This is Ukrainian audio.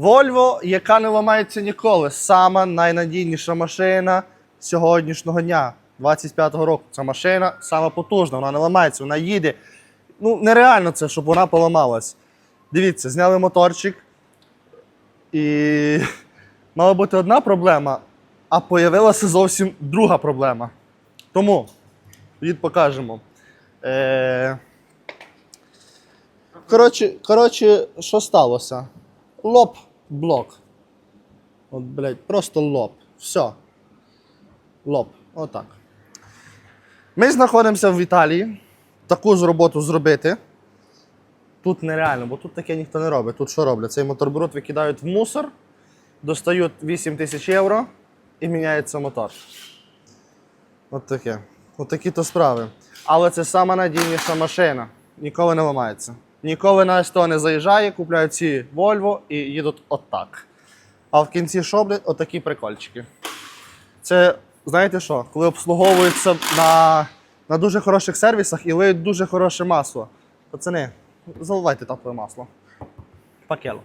Volvo, яка не ламається ніколи. Сама найнадійніша машина сьогоднішнього дня, 25-го року. Ця машина сама потужна, вона не ламається, вона їде. Ну, нереально це, щоб вона поламалась. Дивіться, зняли моторчик. І мала бути одна проблема, а появилася зовсім друга проблема. Тому від покажемо. Е... Коротше, коротше, що сталося? Лоб блок. От, блядь, просто лоб. Все. Лоб. Отак. Ми знаходимося в Італії. Таку ж роботу зробити. Тут нереально, бо тут таке ніхто не робить. Тут що роблять? Цей моторброд викидають в мусор, достають 8 тисяч євро і міняється мотор. От таке. От такі то справи. Але це сама надійніша машина. Ніколи не ламається. Ніколи на СТО не заїжджає, купляють ці Volvo і їдуть отак. А в кінці що, отакі прикольчики. Це, знаєте що, коли обслуговуються на, на дуже хороших сервісах і лиють дуже хороше масло. Пацани, заливайте тапле масло. Пакело.